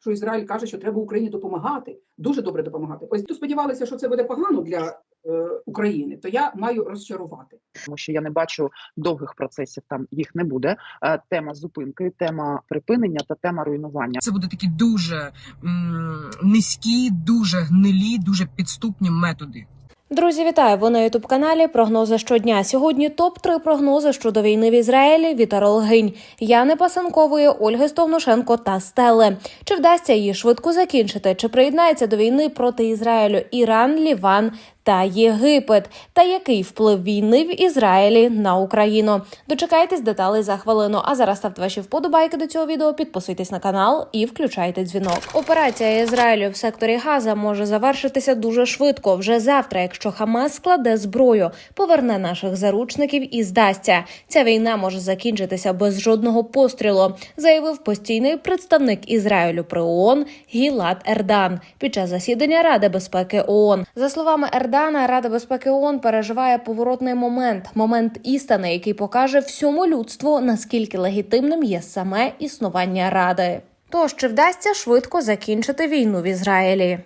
що Ізраїль каже, що треба Україні допомагати, дуже добре допомагати. Ось тут сподівалися, що це буде погано для е, України, то я маю розчарувати. тому що я не бачу довгих процесів. Там їх не буде. Е, Тема зупинки, тема припинення та тема руйнування. Це будуть такі дуже м, низькі, дуже гнилі, дуже підступні методи. Друзі, вітаю! Ви на ютуб каналі Прогнози щодня. Сьогодні топ 3 прогнози щодо війни в Ізраїлі від Тарологинь Яни Пасенкової, Ольги Стовнушенко та Стели. Чи вдасться її швидко закінчити? Чи приєднається до війни проти Ізраїлю Іран, Ліван та Єгипет? Та який вплив війни в Ізраїлі на Україну? Дочекайтесь деталей за хвилину. А зараз ставте ваші вподобайки до цього відео, підписуйтесь на канал і включайте дзвінок. Операція Ізраїлю в секторі Газа може завершитися дуже швидко вже завтра, якщо Хамас складе зброю, поверне наших заручників і здасться. Ця війна може закінчитися без жодного пострілу, заявив постійний представник Ізраїлю при ООН Гілат Ердан під час засідання Ради безпеки ООН. За словами Ердана, Рада безпеки ООН переживає поворотний момент, момент істини, який покаже всьому людству наскільки легітимним є саме існування Ради. Тож чи вдасться швидко закінчити війну в Ізраїлі?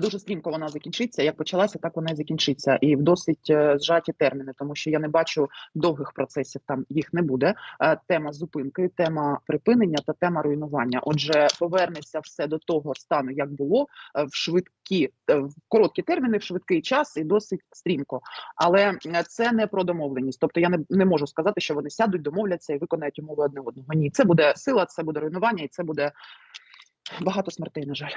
Дуже стрімко вона закінчиться. Як почалася, так вона і закінчиться, і в досить е, зжаті терміни, тому що я не бачу довгих процесів. Там їх не буде. Е, Тема зупинки, тема припинення та тема руйнування. Отже, повернеться все до того стану, як було е, в швидкі в короткі терміни, в швидкий час і досить стрімко. Але це не про домовленість. Тобто я не, не можу сказати, що вони сядуть, домовляться і виконають умови одне одного. Ні, це буде сила, це буде руйнування, і це буде багато смертей. На жаль.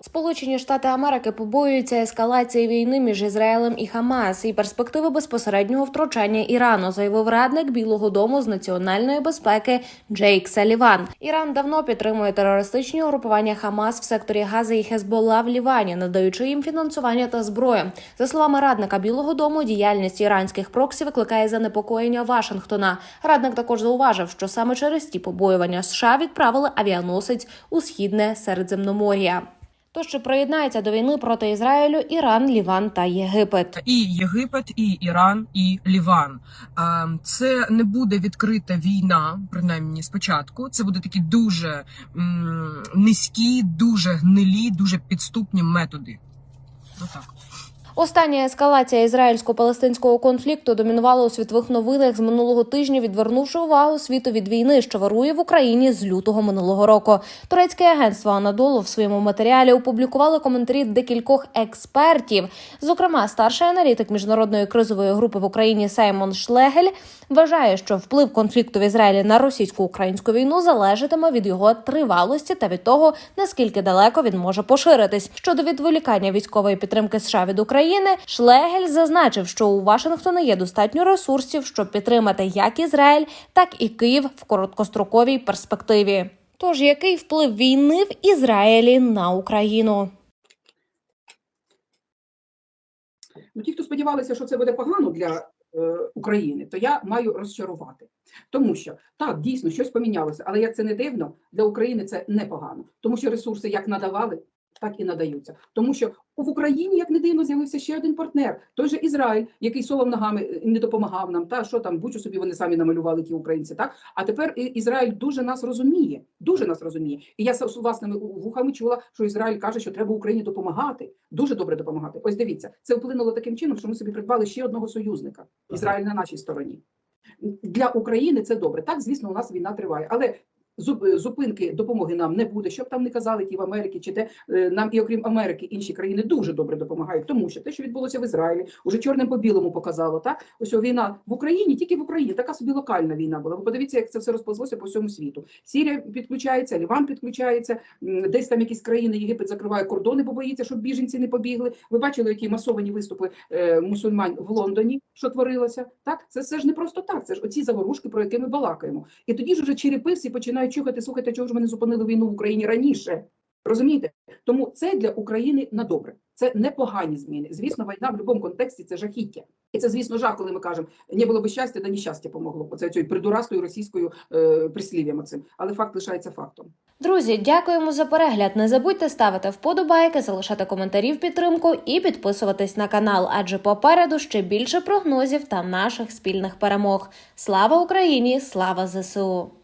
Сполучені Штати Америки побоюються ескалації війни між Ізраїлем і Хамас і перспективи безпосереднього втручання Ірану, заявив радник Білого Дому з національної безпеки Джейк Саліван. Іран давно підтримує терористичні угрупування Хамас в секторі Гази і Хезболла в Лівані, надаючи їм фінансування та зброю. За словами радника Білого Дому, діяльність іранських проксі викликає занепокоєння Вашингтона. Радник також зауважив, що саме через ті побоювання США відправили авіаносець у східне Середземномор'я. Тож чи приєднається до війни проти Ізраїлю Іран, Ліван та Єгипет? І Єгипет, і Іран, і Ліван. Це не буде відкрита війна, принаймні спочатку. Це буде такі дуже низькі, дуже гнилі, дуже підступні методи. Отак. Остання ескалація ізраїльсько-палестинського конфлікту домінувала у світових новинах з минулого тижня, відвернувши увагу світу від війни, що вирує в Україні з лютого минулого року. Турецьке агентство Анадолу в своєму матеріалі опублікувало коментарі декількох експертів. Зокрема, старший аналітик міжнародної кризової групи в Україні Саймон Шлегель вважає, що вплив конфлікту в Ізраїлі на російсько-українську війну залежатиме від його тривалості та від того, наскільки далеко він може поширитись. Щодо відволікання військової підтримки США від України, Шлегель зазначив, що у Вашингтона є достатньо ресурсів, щоб підтримати як Ізраїль, так і Київ в короткостроковій перспективі. Тож який вплив війни в Ізраїлі на Україну? Ну, ті, хто сподівалися, що це буде погано для е, України, то я маю розчарувати. Тому що так, дійсно, щось помінялося, але як це не дивно, для України це непогано. Тому що ресурси як надавали, так і надаються. Тому що в Україні, як не дивно, з'явився ще один партнер, той же Ізраїль, який совав ногами е, не допомагав нам. Та що там, будь-що собі вони самі намалювали ті українці. Так а тепер Ізраїль дуже нас розуміє, дуже нас розуміє. І я з власними вухами чула, що Ізраїль каже, що треба Україні допомагати, дуже добре допомагати. Ось дивіться, це вплинуло таким чином, що ми собі придбали ще одного союзника. Ізраїль на нашій стороні. Для України це добре. Так, звісно, у нас війна триває, але зупинки допомоги нам не буде. Щоб там не казали ті в Америці, чи де е, нам і окрім Америки інші країни дуже добре допомагають, тому що те, що відбулося в Ізраїлі, уже чорним по білому показало. Так, ось війна в Україні, тільки в Україні, така собі локальна війна була. Ви подивіться, як це все розповзлося по всьому світу. Сірія підключається, Ліван підключається, десь там якісь країни, Єгипет закриває кордони, бо боїться, щоб біженці не побігли. Ви бачили, які масовані виступи е, мусульман в Лондоні, що творилося? Так, це все ж не просто так. Це ж оці заворушки, про які ми балакаємо. І тоді ж уже черепи всі починають чухати, слухайте, чого ж не зупинили війну в Україні раніше. Розумієте? Тому це для України на добре. Це непогані зміни. Звісно, війна в будь-якому контексті це жахіття. І це, звісно, жах, коли ми кажемо, не було б щастя, да нещастя помогло. Оце цією придурастою російською е, прислів'ям цим. Але факт лишається фактом. Друзі, дякуємо за перегляд. Не забудьте ставити вподобайки, залишати коментарі в підтримку і підписуватись на канал, адже попереду ще більше прогнозів та наших спільних перемог. Слава Україні! Слава ЗСУ!